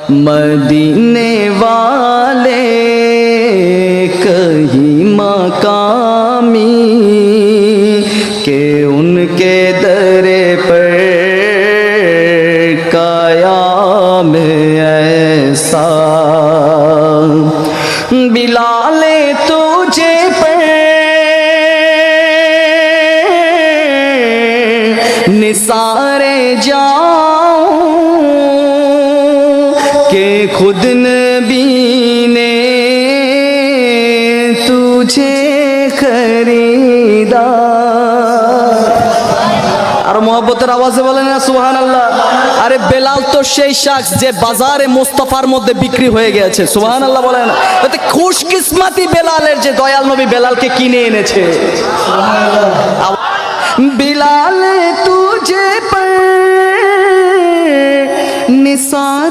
मदीने वाले कहीं मकामी के उनके दरे पर कायाम ऐसा। बिलाले तुझे पर निसारे जाऊँ के खुद नबी ने तुझे खरीदा আর মোহাব্বতের আওয়াজে বলেন না সুহান আল্লাহ আরে বেলাল তো সেই শাখস যে বাজারে মোস্তফার মধ্যে বিক্রি হয়ে গেছে সুহান আল্লাহ বলেন না এতে খুশ কিসমাতি বেলালের যে দয়াল নবী বেলালকে কিনে এনেছে বিলাল তুঝে पर निसार